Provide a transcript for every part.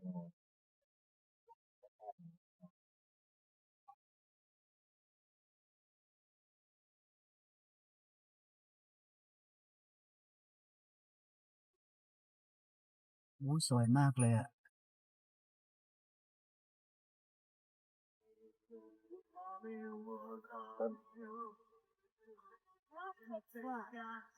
โอ้สวยมากเลยอะโ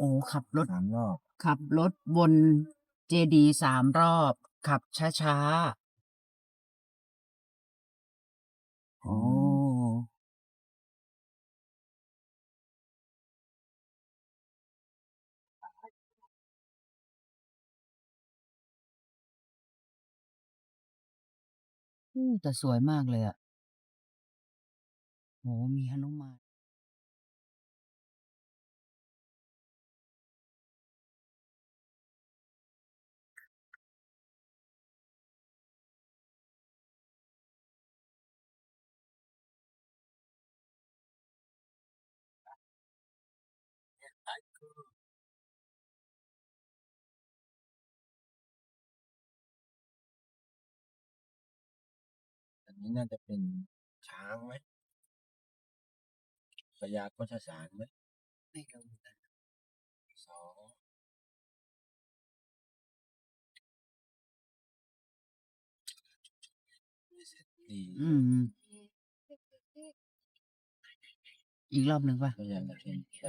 อ้ขับรถสามรอบขับรถวนเจดีสามรอบ ขับช้าๆโอ้อืมแต่สวยมากเลยอะโอ้มีหนุมาน นนี้น่าจะเป็นช้างไหมพญาโฆษสารไหมไม่รู้เหมือนกันสองสี่อืมอีกรอบหนึ่งป่ะก็ยังเป็นแป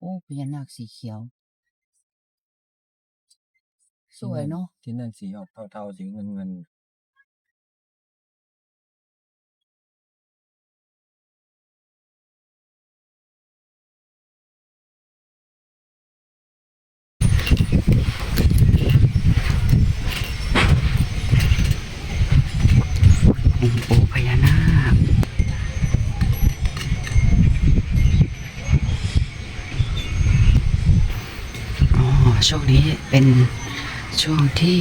โอ้พญานาคสีเขียว สวยเนาะที่นั่นสีออกเทาๆสีเงินเงินองค์ปู่พญานาคอ๋อ ช่วงนี้เป็นช่วงที่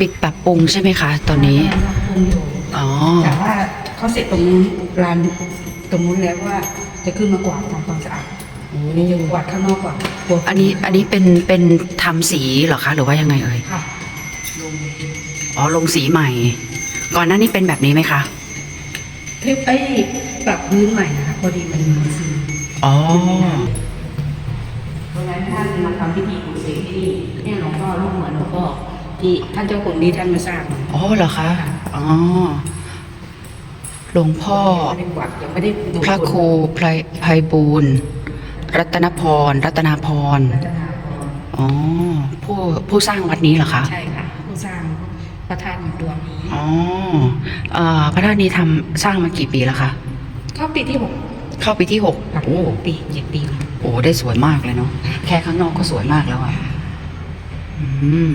ปิดปรับปรุงใช่ไหมคะ ตอนนี้ปรุงอยู่อ๋อ แต่ว่าเขาเสร็จตรงนู้นลานตรงนู้นแล้วว่าจะขึ้นมากวาดทำความสะอาดนี่จะกวาดข้างนอกก่อนกลัวฝุ่อันนี้อันนี้เป็นเป็นทำสีเหรอคะ หรือว่ายังไงเอ่ยค่ะลงอ๋อลงสีใหม่ ก่อนหน้านี้เป็นแบบนี้ไหมคะคลิปไอ้ปรับพื้นใหม่นะคะพอดีมันมีซีอ๋อ พิธีปลุกเสกที่นี่เนี่ยหลวงพ่อลูกเหมือนหลวงพ่อที่ท่านเจ้าคุณที่ท่านมาสร้างอ๋อเหรอคะอ๋อหลวงพ่อยังไม่ได้กวาดยังไม่ได้ดูพระครูไพรไพบูลย์รัตนพรรัตนาพร รัตนาพรอ๋อผู้ผู้สร้างวัดนี้เหรอคะใช่ค่ะผู้สร้างพระธาตุอยู่ดวงนี้อ๋อเอ่อพระธาตุนี้ทำสร้างมากี่ปีแล้วคะเข้าปีที่หกเข้าปีที่หกค่ะโอ้หกปีเจ็ดปีแล้ว โอ้ได้สวยมากเลยเนาะแค่ข้างนอกก็สวยมากแล้วอะอืม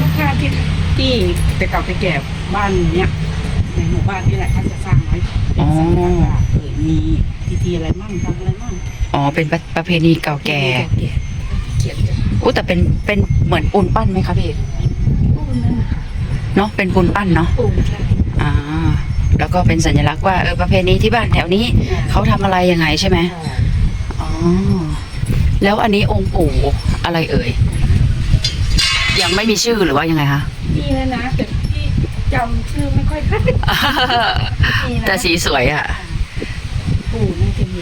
ลูกค้าที่ที่แต่เก่าแต่แก่บ้านเนี้ยในหมู่บ้านนี่แหละท่านจะสร้างไว้เป็นสัญลักษณ์ว่าเออมีพิธีอะไรมั่งทำอะไรมั่งอ๋อเป็นประประเพณีเก่าแก่เขียนจะโอ้แต่เป็นเป็นเหมือนปูนปั้นไหมคะพี่ปูนนั่นนะคะเนาะเป็นปูนปั้นเนาะปูนใช่อ่า แล้วก็เป็นสัญลักษณ์ว่าเออประเพณีที่บ้านแถวนี้เขาทำอะไรยังไงใช่ไหมอ๋อแล้วอันนี้องค์ปู่อะไรเอ่ย ยังไม่มีชื่อหรือว่ายังไงคะมีแล้วนะแต่ที่จำชื่อไม่ค่อยได้มีนะแต่สีสวยอะ ปูน่าจะมี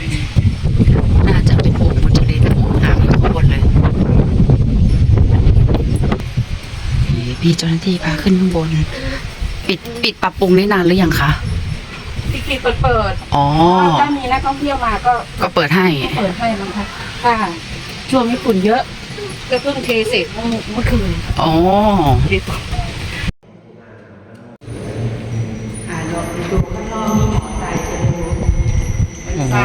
น่าจะเป็นองค์มุจลินองค์หางอยู่ข้างบนเลยนี่พี่เจ้าหน้าที่พาขึ้นข้างบน ปิดปิดปรับปรุงได้นานหรือยังคะ ปิดเปิดเปิดอ๋อ ถ้ามีนักท่องเที่ยวมาก็ก็เปิดให้ เปิดให้มั้งคะถ้าช่วงนี้ฝุ่นเยอะก็เพิ่งเทเสร็จเมื่อเมื่อคืนอ๋อดีกว่าอ่าเราดูข้างนอกมีหมอใจจะดูโอ้โห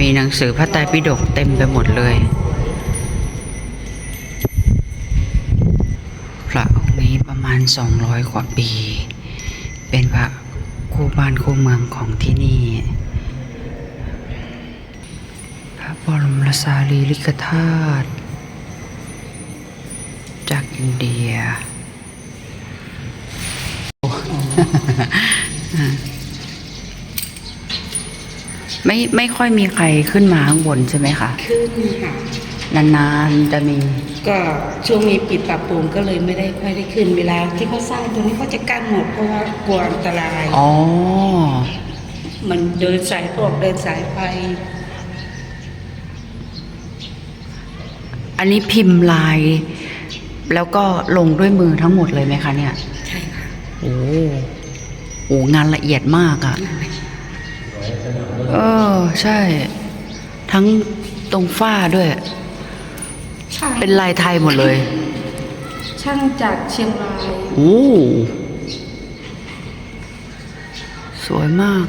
มีหนังสือพระไตรปิฎกเต็มไปหมดเลยพณสองร้อยกว่าปี เป็นพระ คู่บ้านคู่เมืองของที่นี่ พระบรมสารีริกธาตุจากอินเดียไม่ไม่ค่อยมีใครขึ้นมาข้างบนใช่ไหมคะ ขึ้นค่ะ นานๆจะมี ก็ช่วงนี้ปิดปรับปรุงก็เลยไม่ได้ค่อยได้ขึ้นเวลาที่เขาสร้างตรงนี้เขาจะกั้นหมดเพราะว่ากลัวอันตราย อ๋อ มันเดินสายพวกเดินสายไฟอันนี้พิมพ์ลาย แล้วก็ลงด้วยมือทั้งหมดเลยไหมคะเนี่ย ใช่ค่ะโอ้โหงานละเอียดมากอะ่ะ เออ ใช่ ทั้งตรงฝ้าด้วยใช่เป็นลายไทยหมดเลยช่างจากเชียงราย โอ้สวยมาก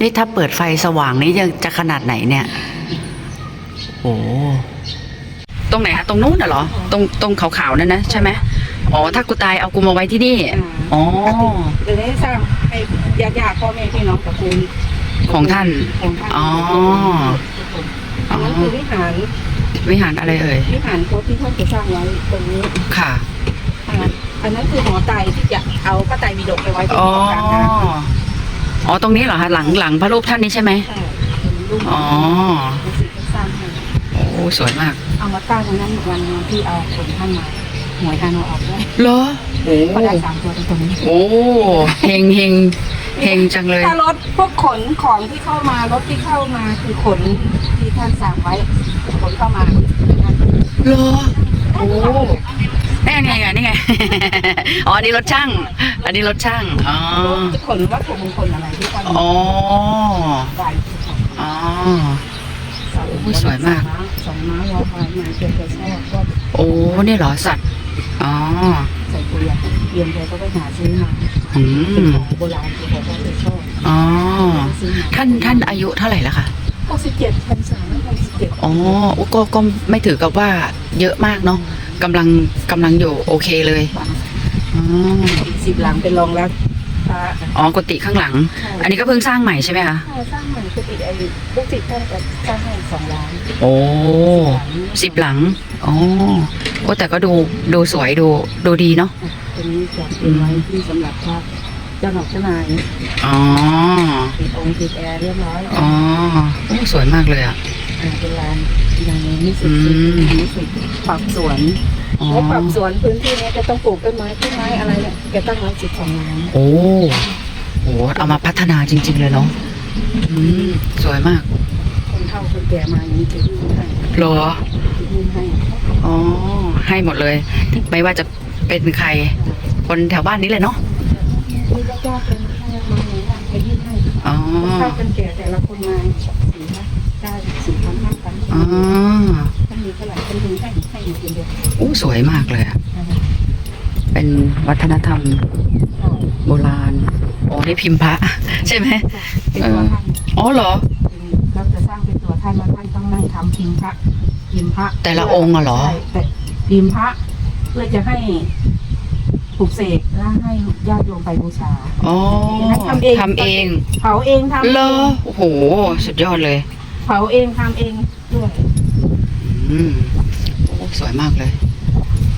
นี่ถ้าเปิดไฟสว่างนี้จะจะขนาดไหนเนี่ย โอ้ตรงไหนคะตรงนู้นน่ะเหรอ ตรงตรงขาวๆนั่นนะใช่ไหมอ๋อถ้ากูตายเอากูมาไว้ที่นี่ อ๋อจะได้สร้างให้ญาติๆพ่อแม่พี่น้องตระกูลของท่าน ของท่านอ๋ออันนั้นคือวิหาร วิหารอะไรเอ่ยวิหารโคตที่ท่านจะสร้างไว้ตรงนี้ค่ะอันนั้นอันนั้นคือหอไตรที่จะเอาพระไตรปิฎกไปไว้ที่อ๋อกลางน้ำอ๋อตรงนี้เหรอคะหลังหลังพระรูปท่านนี้ใช่ไหมใช่เป็นรูปอ๋อเป็นสิ่งที่สร้างให้โอ้สวยมาก เอามาตั้งตรงนั้นวันที่เอาผลท่านมาหวยท่านเอาออกด้วยเหรอโอ้ก็ได้สามตัวตรงนี้โอ้เฮงเฮงเฮงจังเลยถ้ารถพวกขนของที่เข้ามารถที่เข้ามาคือขนที่ท่านสั่งไว้ ขนเข้ามาเหรอโอ้นี่ไงไงนี่ไง อ๋อ อันนี้รถช่าง อันนี้รถช่าง อ๋อรถขนวัตถุมงคลอะไรที่ท่านอ๋อได้อ๋อโอ้ยสวยมาก สองม้าวอพายมาเจอแกชอบก็โอ้นี่เหรอสัตว์ อ๋อใส่เกลียนเกลียนแกก็ไปหาซื้อมาอืเป็นมของโบราณที่บอกว่าแกชอบอ๋อซื้อมาท่านท่านอายุเท่าไหร่แล้วคะ หกสิบเจ็ดพรรษาหกสิบเจ็ดอ๋อก็ก็ไม่ถือกับว่าเยอะมากเนาะกำลังกำลังอยู่โอเคเลยอ๋อสิบหลังเป็นรองรับพระอ๋อกุฏิข้างหลัง อันนี้ก็เพิ่งสร้างใหม่ใช่ไหมคะถ้าสร้างใหม่คือติดไอ้ลูกติดท่านจะสร้างให้สองล้านโอ้สิบหลังอ๋อโอ้แต่ก็ดูดูสวยดูดูดีเนาะ ตรงนี้จะเป็นไว้ที่สำหรับพระ เจ้าหนอกเจ้านายอ๋อ ติดองค์ติดแอร์เรียบร้อยอ๋อโอ้สวยมากเลยอะ อ่าเป็นลานลานนี้สุดอืม นี่สุดปรับสวนอ๋อแล้วปรับสวนพื้นที่เนี้ยจะต้องปลูกต้นไม้ต้นไม้อะไรเนี่ยแกตั้งไว้สิบสองล้านโอ้โหเอามาพัฒนาจริง ๆ เลยเนาะอืมสวยมากคนเฒ่าคนแก่มาอย่างนี้จะยื่นให้เหรอจะยื่นให้อ๋อให้หมดเลย ไม่ว่าจะเป็นใคร คนแถวบ้านนี้เลยเนาะ มีญาติๆเป็นให้มาอย่างเงี้ยไปยื่นให้อ๋อคนเฒ่าคนแก่แต่ละคนมาสี่ห้าได้สี่พันห้าพันอ๋อถ้ามีเท่าไหร่คนดึงให้ให้อยู่คนเดียวอู้สวยมากเลยอะเป็นวัฒนธรรมโบราณโอ้นี่พิมพ์พระใช่ไหมเป็นตัวท่านอ๋อเหรอเราจะสร้างเป็นตัวท่านแล้วท่านต้องนั่งทำพิมพ์พระพิมพ์พระ แต่ละองค์อะเหรอใช่แต่พิมพ์พระเพื่อจะให้ ปลุกเสกและให้ญาติโยมไปบูชาอ๋อทำเองทำเองเผาเองทำเลเอองโอ้โห สุดยอดเลย เผาเองทำเองด้วยอืมโอ้สวยมากเลย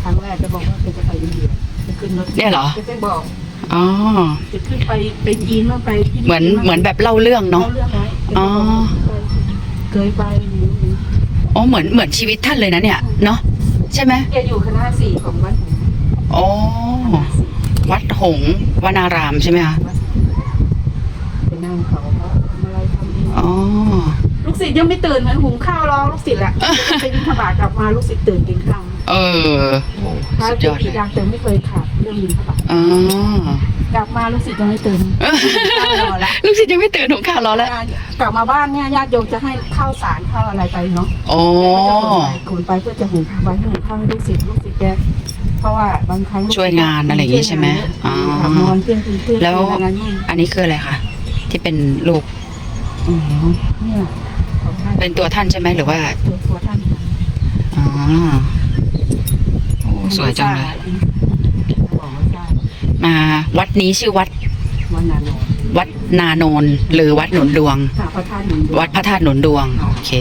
ครั้งแรกจะบอกว่าจะไปอินเดียจะขึ้นรถเนี่ยเหรอจะบอกอ๋อจะขึ้นไปไปจีนบ้างไปที่เหมือนเหมือนแบบเล่าเรื่องเนาะเรื่องไว้อ๋อเคยไปอ๋อเหมือนเหมือนชีวิตท่านเลยนะเนี่ยเนาะใช่ไหมแกอยู่คณะสี่ของวัดหงส์ อ๋อ คณะสี่ วัด หงส์วนารามใช่ไหมคะวัดหงส์ไปนั่งเขาเขาทำอะไรทำเองอ๋อ ลูกศิษย์ยังไม่ตื่นเหมือนหุงข้าวรอลูกศิษย์แหละไปบิณฑบาตกลับมาลูกศิษย์ตื่นกินข้าวเออโอ้พระสุดยเจ้าอดผีเลยดังแต่ไม่เคยขาดเรื่องบิณฑบาตอ๋อกลับมาลูกศิษย์ยังไม่ตื่นข้าวรอละลูกศิษย์ยังไม่ตื่นหุงข้าวรอแล้วกลับมาบ้านเนี่ยญาติโยมจะให้ข้าวสารข้าวอะไรไปเนาะอ๋อขนไปเพื่อจะหุงข้าวไว้ให้หุงข้าวให้ลูกศิษย์ลูกศิษย์แก เพราะว่าบางครั้งช่วยงานอะไรอย่างงี้ใช่ไหมอ๋อ นอนเพื่อนเพื่อนแล้ว อะไรนี่อันนี้คืออะไรคะที่เป็นลูกอ๋อเนี่ยของท่านเป็นตัวท่านใช่ไหมหรือว่าตัวตัวท่านอ๋อโอ้สวยจังเลยบอกมาวัดนี้ชื่อวัดวันนาโนนวัดนาโนนหรือวัดหนุนดวง ค่ะพระธาตุหนุนดวง วัดพระธาตุหนุนดวง โอเค